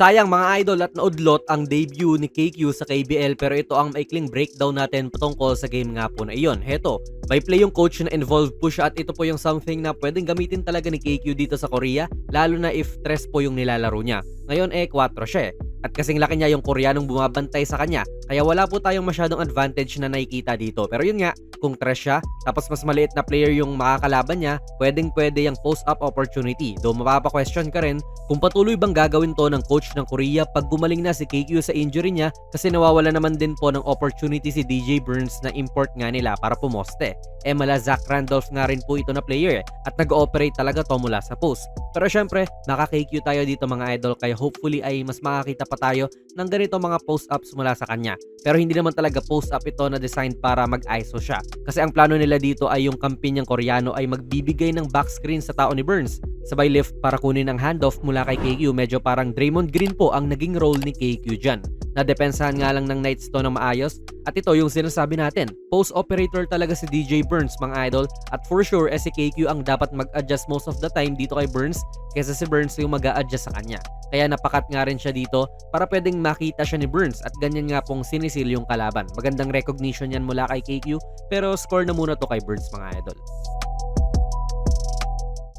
Sayang mga idol at naudlot ang debut ni KQ sa KBL pero ito ang maikling breakdown natin patungkol sa game nga po na iyon. Heto, may play yung coach na involved po siya at ito po yung something na pwedeng gamitin talaga ni KQ dito sa Korea lalo na if tres po yung nilalaro niya. Ngayon eh 4 siya eh. At kasing laki niya yung Koreanong bumabantay sa kanya kaya wala po tayong masyadong advantage na nakikita dito. Pero yun nga, kung tres siya tapos mas maliit na player yung makakalaban niya, pwedeng pwede yung post-up opportunity. Though mapapa-question ka rin kung patuloy bang gagawin to ng coach ng Korea pag gumaling na si KQ sa injury niya kasi nawawala naman din po ng opportunity si DJ Burns na import nga nila para pumoste. Eh mala Zach Randolph nga rin po ito na player at nag-ooperate talaga to mula sa post. Pero syempre, maka-KQ tayo dito mga idol kaya hopefully ay mas makakita pa tayo ng ganito mga post-ups mula sa kanya. Pero hindi naman talaga post-up ito na designed para mag-ISO siya. Kasi ang plano nila dito ay yung kampi niyang Koreano ay magbibigay ng back screen sa tao ni Burns. Sabay lift para kunin ang handoff mula kay KQ. Medyo parang Draymond Green po ang naging role ni KQ dyan. Nadepensahan nga lang ng Knights to ng maayos. At ito yung sinasabi natin. Post operator talaga si DJ Burns mga idol. At for sure, eh, si KQ ang dapat mag-adjust most of the time dito kay Burns kaysa si Burns yung mag adjust sa kanya. Kaya napakat nga rin siya dito para pwedeng makita siya ni Burns at ganyan nga pong sinisil yung kalaban. Magandang recognition yan mula kay KQ pero score na muna to kay Burns mga idol.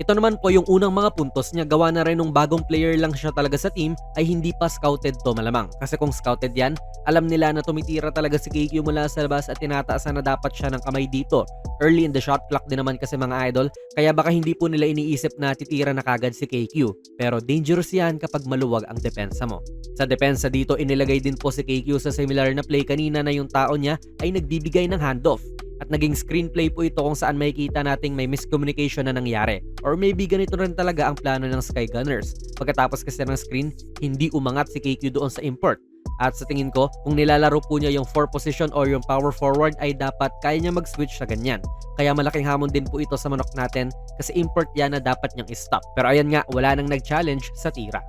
Ito naman po yung unang mga puntos niya gawa na rin nung bagong player lang siya talaga sa team ay hindi pa scouted to malamang. Kasi kung scouted yan, alam nila na tumitira talaga si KQ mula sa labas at tinataasan na dapat siya ng kamay dito. Early in the shot clock din naman kasi mga idol, kaya baka hindi po nila iniisip na titira na kagad si KQ. Pero dangerous yan kapag maluwag ang depensa mo. Sa depensa dito, inilagay din po si KQ sa similar na play kanina na yung tao niya ay nagbibigay ng handoff at naging screenplay po ito kung saan makikita nating may miscommunication na nangyari. Or maybe ganito rin talaga ang plano ng Sky Gunners. Pagkatapos kasi ng screen, hindi umangat si KQ doon sa import. At sa tingin ko, kung nilalaro po niya yung 4 position or yung power forward ay dapat kaya niya mag-switch sa ganyan. Kaya malaking hamon din po ito sa manok natin kasi import yan na dapat niyang stop. Pero ayan nga, wala nang nag-challenge sa tira.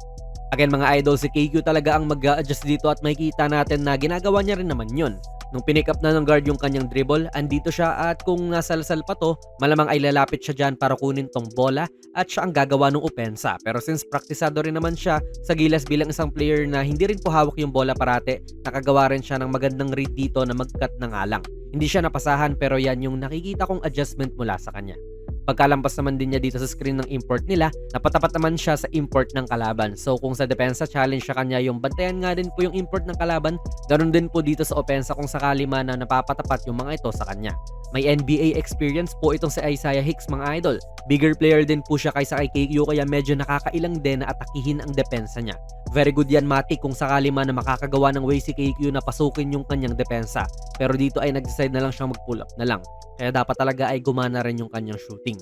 Again mga idol, si KQ talaga ang mag adjust dito at makikita natin na ginagawa niya rin naman yun. Nung pinick up na ng guard yung kanyang dribble, andito siya at kung nasalsal pa to, malamang ay lalapit siya dyan para kunin tong bola at siya ang gagawa ng opensa. Pero since praktisado rin naman siya sa gilas bilang isang player na hindi rin po hawak yung bola parate, nakagawa rin siya ng magandang read dito na mag-cut ng alang. Hindi siya napasahan pero yan yung nakikita kong adjustment mula sa kanya. Pagkalampas naman din niya dito sa screen ng import nila, napatapat naman siya sa import ng kalaban. So kung sa depensa challenge siya kanya yung bantayan nga din po yung import ng kalaban, ganun din po dito sa opensa kung sakali man na napapatapat yung mga ito sa kanya. May NBA experience po itong si Isaiah Hicks mga idol. Bigger player din po siya kaysa kay KQ kaya medyo nakakailang din na atakihin ang depensa niya. Very good yan Mati kung sakali man na makakagawa ng way si KQ na pasukin yung kanyang depensa. Pero dito ay nag-decide na lang siyang mag-pull up na lang. Kaya dapat talaga ay gumana rin yung kanyang shooting.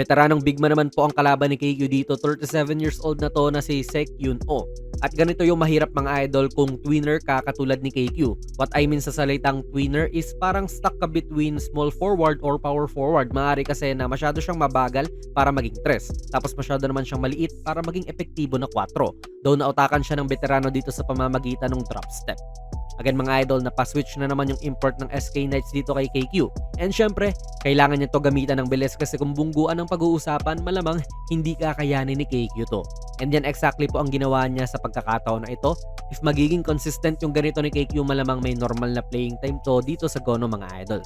Veteranong bigma naman po ang kalaban ni KQ dito. 37 years old na to na si Sek Yun O. At ganito yung mahirap mga idol kung twinner ka katulad ni KQ. What I mean sa salitang twinner is parang stuck ka between small forward or power forward. Maaari kasi na masyado siyang mabagal para maging tres. Tapos masyado naman siyang maliit para maging epektibo na 4. Though nautakan siya ng veterano dito sa pamamagitan ng drop step. Again mga idol, napaswitch na naman yung import ng SK Knights dito kay KQ. And syempre, kailangan niya to gamitan ng bilis kasi kung bungguan ang pag-uusapan, malamang hindi kakayanin ni KQ to. And yan exactly po ang ginawa niya sa pagkakataon na ito. If magiging consistent yung ganito ni KQ, malamang may normal na playing time to dito sa Gono mga idol.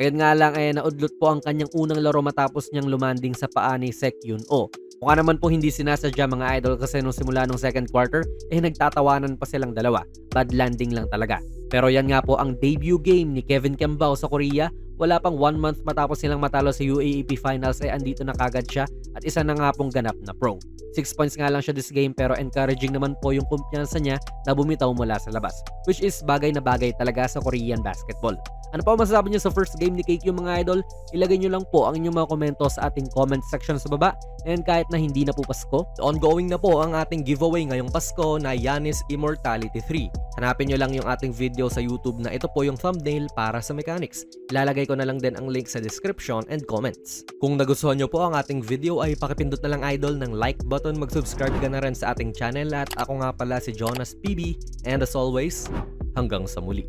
Ayun nga lang ay naudlot po ang kanyang unang laro matapos niyang lumanding sa paa ni Sek Yun O. Mukha naman po hindi sinasadya mga idol kasi nung simula nung second quarter, eh nagtatawanan pa silang dalawa. Bad landing lang talaga. Pero yan nga po ang debut game ni Kevin Kembao sa Korea. Wala pang one month matapos silang matalo sa UAAP Finals ay andito na kagad siya at isa na nga pong ganap na pro. 6 points nga lang siya this game pero encouraging naman po yung kumpiyansa niya na bumitaw mula sa labas. Which is bagay na bagay talaga sa Korean basketball. Ano pa masasabi niyo sa first game ni KQ mga idol? Ilagay niyo lang po ang inyong mga komento sa ating comment section sa baba. And kahit na hindi na po Pasko, ongoing na po ang ating giveaway ngayong Pasko na Yanis Immortality 3. Hanapin niyo lang yung ating video sa YouTube na ito po yung thumbnail para sa mechanics. Ilalagay ko na lang din ang link sa description and comments. Kung nagustuhan niyo po ang ating video ay pakipindot na lang idol ng like button, mag-subscribe ka na rin sa ating channel at ako nga pala si Jonas PB and as always, hanggang sa muli.